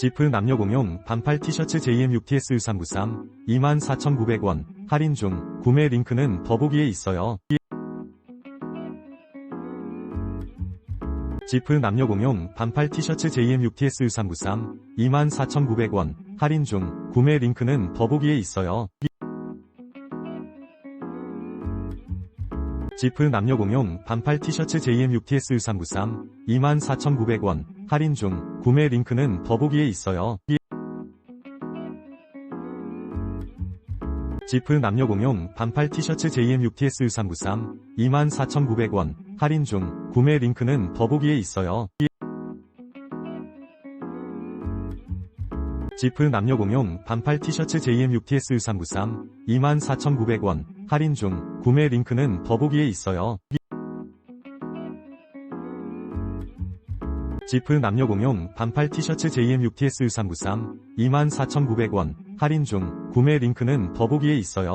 지프 남녀 공용 반팔 티셔츠 JM6TS1393 24,900원 할인 중 구매 링크는 더보기에 있어요. 지프 남녀 공용 반팔 티셔츠 JM6TS1393 24,900원 할인 중 구매 링크는 더보기에 있어요. 지프 남녀 공용 반팔 티셔츠 JM6TS1393 24,900원 할인 중 구매 링크는 더보기에 있어요. 지프 남녀 공용 반팔 티셔츠 JM6TS1393 24,900원 할인 중 구매 링크는 더보기에 있어요. 지프 남녀 공용 반팔 티셔츠 JM6TS1393 24,900원 할인 중 구매 링크는 더보기에 있어요. 지프 남녀 공용 반팔 티셔츠 JM6TS1393 24,900원 할인 중 구매 링크는 더보기에 있어요.